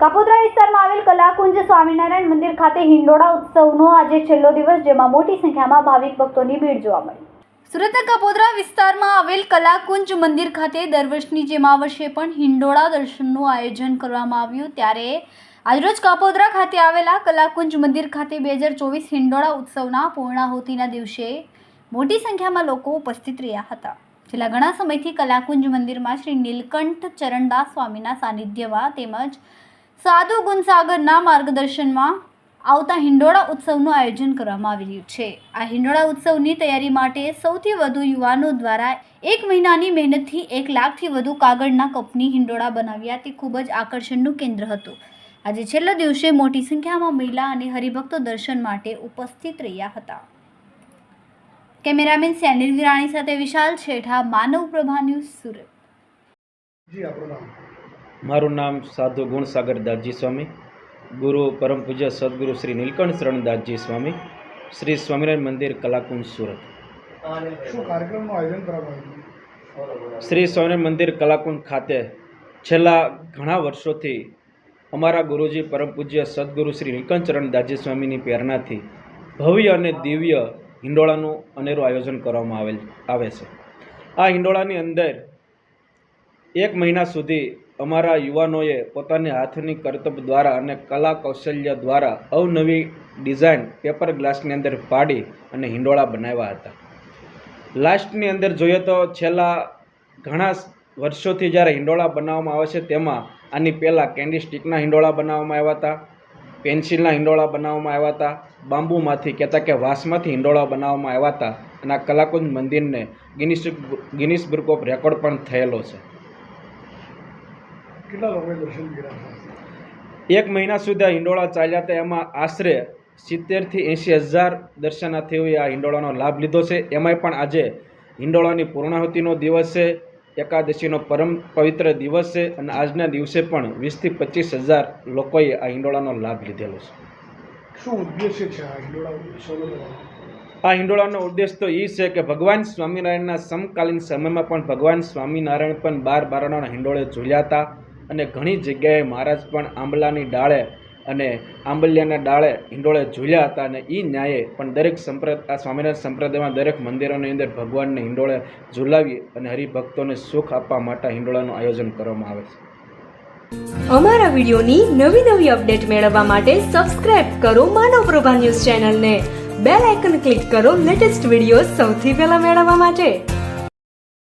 કાપોદ્રા વિસ્તારમાં આવેલ કલાકુંજ સ્વામિનારાયણ મંદિર ખાતે હિંડોળા ઉત્સવનો આજે છેલ્લો દિવસ જેમાં મોટી સંખ્યામાં ભાવિક ભક્તોની ભીડ જોવા મળી. સુરતના કપોદરા વિસ્તારમાં આવેલ કલાકુંજ મંદિર ખાતે દર વર્ષની જેમ આ વર્ષે પણ હિંડોળા દર્શનનું આયોજન કરવામાં આવ્યું. ત્યારે આજરોજ કાપોદરા ખાતે આવેલા કલાકુંજ મંદિર ખાતે બે હજાર ચોવીસ હિંડોળા ઉત્સવના પૂર્ણાહુતિના દિવસે મોટી સંખ્યામાં લોકો ઉપસ્થિત રહ્યા હતા, છેલ્લા ઘણા સમયથી કલાકુંજ મંદિરમાં શ્રી નીલકંઠ ચરણદાસ સ્વામીના સાનિધ્યમાં તેમજ સાધુ ગુણસાગરના માર્ગદર્શનમાં આવતા હિંડોળા ઉત્સવનું આયોજન કરવામાં આવી રહ્યું છે. આ હિંડોળા ઉત્સવની તૈયારી માટે સૌથી વધુ યુવાનો દ્વારા એક મહિનાની મહેનતથી એક લાખથી વધુ કાગળના કપની હિંડોળા બનાવ્યા, તે ખૂબ જ આકર્ષણનું કેન્દ્ર હતું. આજે છેલ્લા દિવસે મોટી સંખ્યામાં મહિલા અને હરિભક્તો દર્શન માટે ઉપસ્થિત રહ્યા હતા. કેમેરામેન સેનિલ વિરાણી સાથે વિશાલ છેઠા માનવ પ્રભા ન્યૂઝ સુરત. મારું નામ સાધુ ગુણસાગર દાસજી સ્વામી ગુરુ પરમ પૂજ્ય સદગુરુ શ્રી નીલકંઠ શરણ દાસજી સ્વામી શ્રી સ્વામિનારાયણ મંદિર કલાકુંજ સુરત. શું કાર્યક્રમનું આયોજન કરવામાં આવ્યું? શ્રી સ્વામિનારાયણ મંદિર કલાકુંજ ખાતે છેલ્લા ઘણા વર્ષોથી અમારા ગુરુજી પરમ પૂજ્ય સદગુરુ શ્રી નીલકંઠ ચરણ દાસજી સ્વામીની પ્રેરણાથી ભવ્ય અને દિવ્ય હિંડોળાનું અનેરું આયોજન કરવામાં આવેલ, આવે છે. આ હિંડોળાની અંદર એક મહિના સુધી અમારા યુવાનોએ પોતાની હાથની કરતબ દ્વારા અને કલા કૌશલ્ય દ્વારા અવનવી ડિઝાઇન પેપર ગ્લાસની અંદર પાડી અને હિંડોળા બનાવ્યા હતા. લાસ્ટની અંદર જોઈએ તો છેલ્લા ઘણા વર્ષોથી જ્યારે હિંડોળા બનાવવામાં આવે છે, તેમાં આની પહેલાં કેન્ડી સ્ટિકના હિંડોળા બનાવવામાં આવ્યા હતા. પેન્સિલના હિંડોળા બનાવવામાં આવ્યા હતા. બાંબુમાંથી કહેતા કે વાંસમાંથી હિંડોળા બનાવવામાં આવ્યા હતા. અને આ કલાકુંજ મંદિરને Guinness Guinness book of record પણ થયેલો છે. કેટલા લોકોએ દર્શન કર્યા એક મહિના સુધી આ હિંડોળા ચાલ્યા હતા. એમાં આશરે સિત્તેરથી એંશી હજાર દર્શનાર્થીઓએ આ હિંડોળાનો લાભ લીધો છે. એમાંય પણ આજે હિંડોળાની પૂર્ણાહુતિનો દિવસ છે. એકાદશીનો પરમ પવિત્ર દિવસ છે અને આજના દિવસે પણ વીસથી પચીસ હજાર લોકોએ આ હિંડોળાનો લાભ લીધેલો છે. શું ઉદ્દેશ્ય છે આ હિંડોળા આ હિંડોળાનો ઉદ્દેશ તો એ છે કે ભગવાન સ્વામિનારાયણના સમકાલીન સમયમાં પણ ભગવાન સ્વામિનારાયણ પણ બાર બારણાના હિંડોળે ઝૂલ્યા હતા અને ઘણી જગ્યાએ મહારાજ પણ આંબલાની ડાળે અને આંબલિયાના ડાળે હિંડોળે ઝૂલ્યા હતા અને એ ન્યાયે પણ દરેક સંપ્રદ, આ સ્વામિનારાયણ સંપ્રદાયમાં દરેક મંદિરોની અંદર ભગવાનને હિંડોળે ઝૂલાવી અને હરિભક્તોને સુખ આપવા માટે હિંડોળાનું આયોજન કરવામાં આવે છે. અમારા વિડિયોની નવી નવી અપડેટ મેળવવા માટે સબસ્ક્રાઇબ કરો માનવ પ્રભા ન્યૂઝ ચેનલને. બેલ આઇકન ક્લિક કરો લેટેસ્ટ વીડિયો સૌથી પહેલા મેળવવા માટે.